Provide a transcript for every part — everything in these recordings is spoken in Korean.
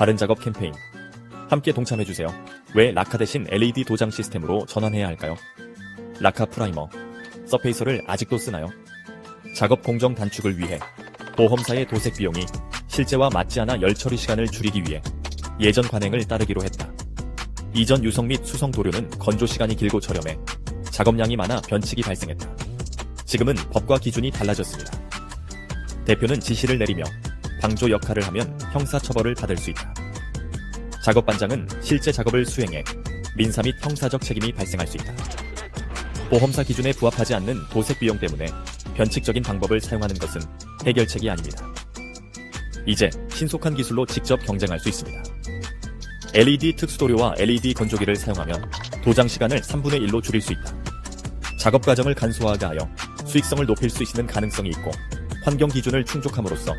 바른 작업 캠페인. 함께 동참해주세요. 왜 라카 대신 LED 도장 시스템으로 전환해야 할까요? 라카 프라이머. 서페이서를 아직도 쓰나요? 작업 공정 단축을 위해 보험사의 도색 비용이 실제와 맞지 않아 열 처리 시간을 줄이기 위해 예전 관행을 따르기로 했다. 이전 유성 및 수성 도료는 건조 시간이 길고 저렴해 작업량이 많아 변칙이 발생했다. 지금은 법과 기준이 달라졌습니다. 대표는 지시를 내리며 방조 역할을 하면 형사처벌을 받을 수 있다. 작업반장은 실제 작업을 수행해 민사 및 형사적 책임이 발생할 수 있다. 보험사 기준에 부합하지 않는 도색 비용 때문에 변칙적인 방법을 사용하는 것은 해결책이 아닙니다. 이제 신속한 기술로 직접 경쟁할 수 있습니다. LED 특수도료와 LED 건조기를 사용하면 도장 시간을 3분의 1로 줄일 수 있다. 작업 과정을 간소화하게 하여 수익성을 높일 수 있는 가능성이 있고 환경 기준을 충족함으로써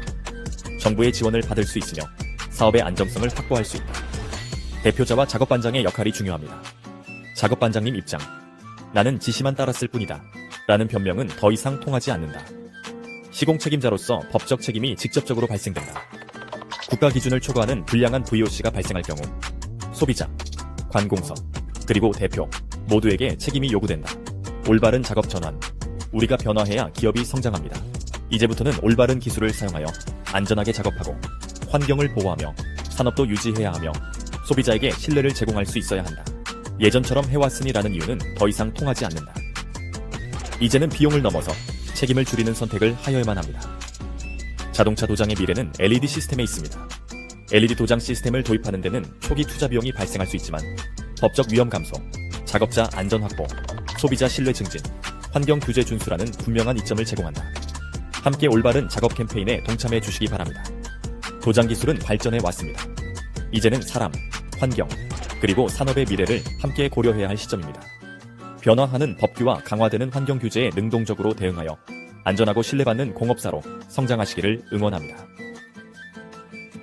정부의 지원을 받을 수 있으며 사업의 안정성을 확보할 수 있다. 대표자와 작업반장의 역할이 중요합니다. 작업반장님 입장. 나는 지시만 따랐을 뿐이다. 라는 변명은 더 이상 통하지 않는다. 시공 책임자로서 법적 책임이 직접적으로 발생된다. 국가 기준을 초과하는 불량한 VOC가 발생할 경우 소비자, 관공서, 그리고 대표 모두에게 책임이 요구된다. 올바른 작업 전환. 우리가 변화해야 기업이 성장합니다. 이제부터는 올바른 기술을 사용하여 안전하게 작업하고 환경을 보호하며 산업도 유지해야 하며 소비자에게 신뢰를 제공할 수 있어야 한다. 예전처럼 해왔으니라는 이유는 더 이상 통하지 않는다. 이제는 비용을 넘어서 책임을 줄이는 선택을 하여야만 합니다. 자동차 도장의 미래는 LED 시스템에 있습니다. LED 도장 시스템을 도입하는 데는 초기 투자 비용이 발생할 수 있지만 법적 위험 감소, 작업자 안전 확보, 소비자 신뢰 증진, 환경 규제 준수라는 분명한 이점을 제공한다. 함께 올바른 작업 캠페인에 동참해 주시기 바랍니다. 도장 기술은 발전해 왔습니다. 이제는 사람, 환경, 그리고 산업의 미래를 함께 고려해야 할 시점입니다. 변화하는 법규와 강화되는 환경 규제에 능동적으로 대응하여 안전하고 신뢰받는 공업사로 성장하시기를 응원합니다.